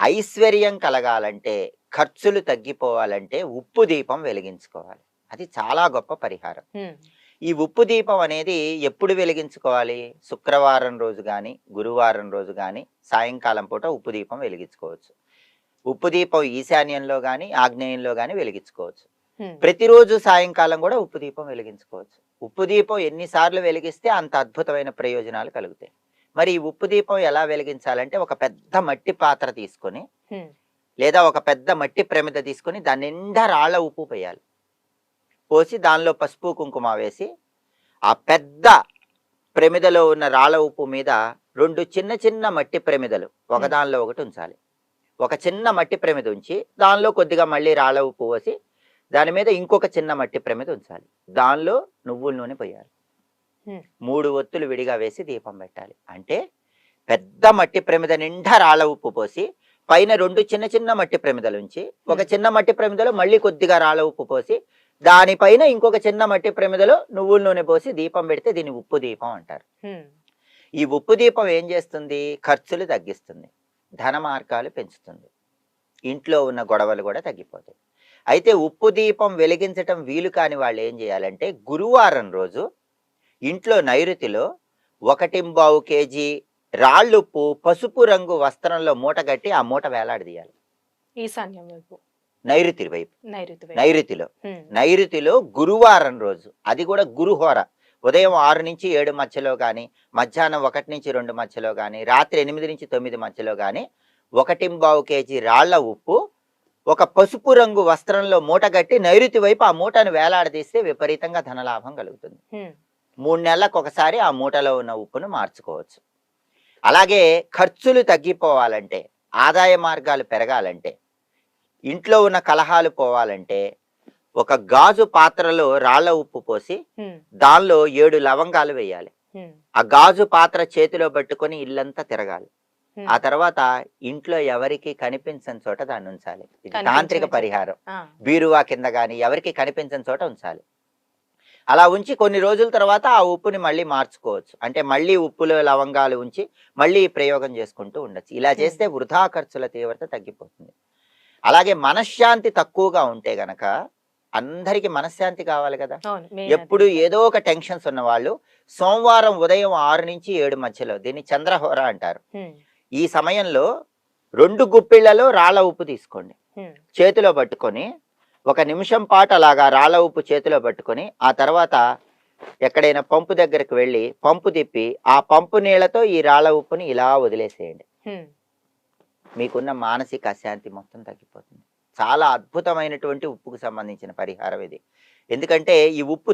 ఐశ్వర్యం కలగాలంటే ఖర్చులు తగ్గిపోవాలంటే ఉప్పు దీపం వెలిగించుకోవాలి. అది చాలా గొప్ప పరిహారం. ఈ ఉప్పు దీపం అనేది ఎప్పుడు వెలిగించుకోవాలి? శుక్రవారం రోజు కానీ గురువారం రోజు కానీ సాయంకాలం పూట ఉప్పు దీపం వెలిగించుకోవచ్చు. ఉప్పు దీపం ఈశాన్యంలో కానీ ఆగ్నేయంలో కానీ వెలిగించుకోవచ్చు. ప్రతిరోజు సాయంకాలం కూడా ఉప్పు దీపం వెలిగించుకోవచ్చు. ఉప్పు దీపం ఎన్నిసార్లు వెలిగిస్తే అంత అద్భుతమైన ప్రయోజనాలు కలుగుతాయి. మరి ఈ ఉప్పు దీపం ఎలా వెలిగించాలంటే ఒక పెద్ద మట్టి పాత్ర తీసుకొని లేదా ఒక పెద్ద మట్టి ప్రమిద తీసుకొని దాని నిండా రాళ్ళ ఉప్పు పోయాలి. పోసి దానిలో పసుపు కుంకుమ వేసి ఆ పెద్ద ప్రమిదలో ఉన్న రాళ్ళ ఉప్పు మీద రెండు చిన్న చిన్న మట్టి ప్రమిదలు ఒకదానిలో ఒకటి ఉంచాలి. ఒక చిన్న మట్టి ప్రమిద ఉంచి దానిలో కొద్దిగా మళ్ళీ రాళ్ళ ఉప్పు పోసి దాని మీద ఇంకొక చిన్న మట్టి ప్రమిద ఉంచాలి. దానిలో నువ్వుల నూనె పోయాలి. మూడు ఒత్తులు విడిగా వేసి దీపం పెట్టాలి. అంటే పెద్ద మట్టి ప్రమిద నిండా రాళ్ళ ఉప్పు పోసి పైన రెండు చిన్న చిన్న మట్టి ప్రమిదలు ఉంచి ఒక. చిన్న మట్టి ప్రమిదలో మళ్ళీ కొద్దిగా రాళ్ళ ఉప్పు పోసి దానిపైన ఇంకొక చిన్న మట్టి ప్రమిదలో నువ్వుల నూనె పోసి దీపం పెడితే దీన్ని ఉప్పు దీపం అంటారు. ఈ ఉప్పు దీపం ఏం చేస్తుంది? ఖర్చులు తగ్గిస్తుంది. ధన మార్గాలు పెంచుతుంది. ఇంట్లో ఉన్న గొడవలు కూడా తగ్గిపోతాయి. అయితే ఉప్పు దీపం వెలిగించటం వీలు కాని వాళ్ళు ఏం చేయాలంటే గురువారం రోజు ఇంట్లో నైరుతిలో ఒకటింబావు కేజీ రాళ్ళుప్పు పసుపు రంగు వస్త్రంలో మూట కట్టి ఆ మూట వేలాడదీయాలి ఈశాన్యం వైపు. నైరుతి వైపు. నైరుతి వైపు. నైరుతిలో. నైరుతిలో గురువారం రోజు అది కూడా గురుహోర. ఉదయం ఆరు నుంచి ఏడు మధ్యలో కానీ మధ్యాహ్నం ఒకటి నుంచి రెండు మధ్యలో కానీ రాత్రి ఎనిమిది నుంచి తొమ్మిది మధ్యలో కానీ ఒకటింబావు కేజీ రాళ్ళ ఉప్పు ఒక పసుపు రంగు వస్త్రంలో మూట కట్టి నైరుతి వైపు ఆ మూటను వేలాడదీస్తే విపరీతంగా ధనలాభం కలుగుతుంది. మూడు నెలలకు ఒకసారి ఆ మూటలో ఉన్న ఉప్పును మార్చుకోవచ్చు. అలాగే ఖర్చులు తగ్గిపోవాలంటే ఆదాయ మార్గాలు పెరగాలంటే ఇంట్లో ఉన్న కలహాలు పోవాలంటే ఒక గాజు పాత్రలో రాళ్ళ ఉప్పు పోసి దానిలో ఏడు లవంగాలు వేయాలి. ఆ గాజు పాత్ర చేతిలో పట్టుకొని ఇల్లంతా తిరగాలి. ఆ తర్వాత ఇంట్లో ఎవరికి కనిపించని చోట దాన్ని ఉంచాలి. ఇది తాంత్రిక. పరిహారం. బీరువా కింద కానీ ఎవరికి కనిపించని చోట ఉంచాలి. అలా ఉంచి కొన్ని రోజుల తర్వాత ఆ ఉప్పుని మళ్ళీ మార్చుకోవచ్చు. అంటే మళ్ళీ ఉప్పులో లవంగాలు ఉంచి మళ్ళీ ప్రయోగం చేసుకుంటూ ఉండొచ్చు. ఇలా చేస్తే వృధా ఖర్చుల తీవ్రత తగ్గిపోతుంది. అలాగే మనశ్శాంతి తక్కువగా ఉంటే గనక అందరికీ మనశ్శాంతి కావాలి కదా. ఎప్పుడు ఏదో ఒక టెన్షన్స్ ఉన్న వాళ్ళు సోమవారం ఉదయం ఆరు నుంచి ఏడు మధ్యలో దీన్ని చంద్రహోర అంటారు. ఈ సమయంలో రెండు గుప్పిళ్ళలో రాళ్ళ ఉప్పు తీసుకోండి. చేతిలో పట్టుకొని ఒక నిమిషం పాటు అలాగా రాళ్ళ ఉప్పు చేతిలో పట్టుకొని ఆ తర్వాత ఎక్కడైనా పంపు దగ్గరికి వెళ్ళి పంపు తిప్పి ఆ పంపు నీళ్ళతో ఈ రాళ్ళ ఉప్పుని ఇలా వదిలేసేయండి. మీకున్న మానసిక అశాంతి మొత్తం తగ్గిపోతుంది. చాలా అద్భుతమైనటువంటి ఉప్పుకు సంబంధించిన పరిహారం ఇది. ఎందుకంటే ఈ ఉప్పు